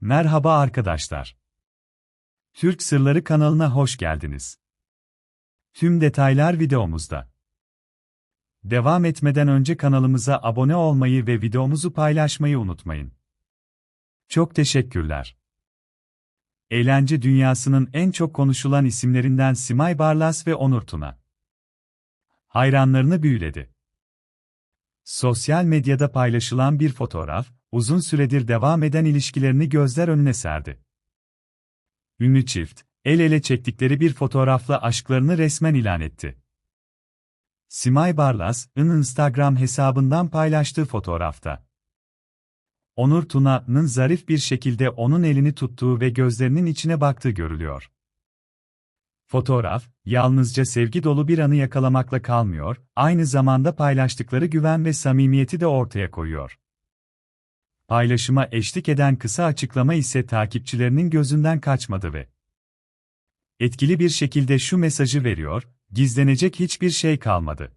Merhaba arkadaşlar. Türk Sırları kanalına hoş geldiniz. Tüm detaylar videomuzda. Devam etmeden önce kanalımıza abone olmayı ve videomuzu paylaşmayı unutmayın. Çok teşekkürler. Eğlence dünyasının en çok konuşulan isimlerinden Simay Barlas ve Onur Tuna. Hayranlarını büyüledi. Sosyal medyada paylaşılan bir fotoğraf, uzun süredir devam eden ilişkilerini gözler önüne serdi. Ünlü çift, el ele çektikleri bir fotoğrafla aşklarını resmen ilan etti. Simay Barlas'ın Instagram hesabından paylaştığı fotoğrafta. Onur Tuna'nın zarif bir şekilde onun elini tuttuğu ve gözlerinin içine baktığı görülüyor. Fotoğraf, yalnızca sevgi dolu bir anı yakalamakla kalmıyor, aynı zamanda paylaştıkları güven ve samimiyeti de ortaya koyuyor. Paylaşıma eşlik eden kısa açıklama ise takipçilerinin gözünden kaçmadı ve etkili bir şekilde şu mesajı veriyor, gizlenecek hiçbir şey kalmadı.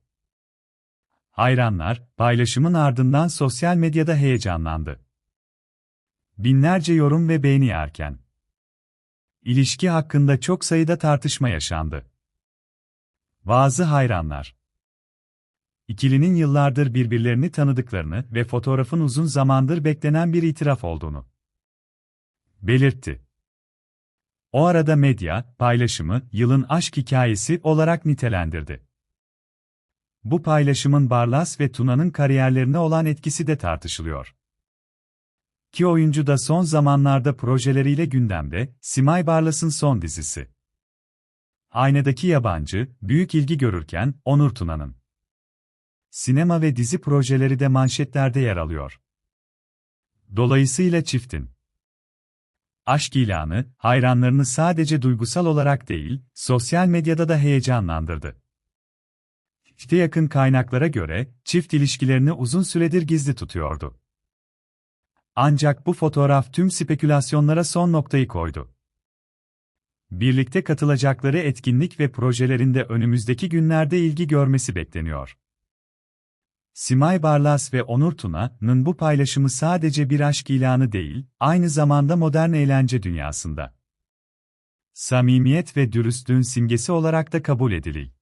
Hayranlar, paylaşımın ardından sosyal medyada heyecanlandı. Binlerce yorum ve beğeni yerken. İlişki hakkında çok sayıda tartışma yaşandı. Bazı hayranlar, İkilinin yıllardır birbirlerini tanıdıklarını ve fotoğrafın uzun zamandır beklenen bir itiraf olduğunu belirtti. O arada medya, paylaşımı, yılın aşk hikayesi olarak nitelendirdi. Bu paylaşımın Barlas ve Tuna'nın kariyerlerine olan etkisi de tartışılıyor. Ki oyuncu da son zamanlarda projeleriyle gündemde, Simay Barlas'ın son dizisi. Aynadaki Yabancı, büyük ilgi görürken, Onur Tuna'nın sinema ve dizi projeleri de manşetlerde yer alıyor. Dolayısıyla çiftin aşk ilanı, hayranlarını sadece duygusal olarak değil, sosyal medyada da heyecanlandırdı. İşte yakın kaynaklara göre, çift ilişkilerini uzun süredir gizli tutuyordu. Ancak bu fotoğraf tüm spekülasyonlara son noktayı koydu. Birlikte katılacakları etkinlik ve projelerinde önümüzdeki günlerde ilgi görmesi bekleniyor. Simay Barlas ve Onur Tuna'nın bu paylaşımı sadece bir aşk ilanı değil, aynı zamanda modern eğlence dünyasında samimiyet ve dürüstlüğün simgesi olarak da kabul ediliyor.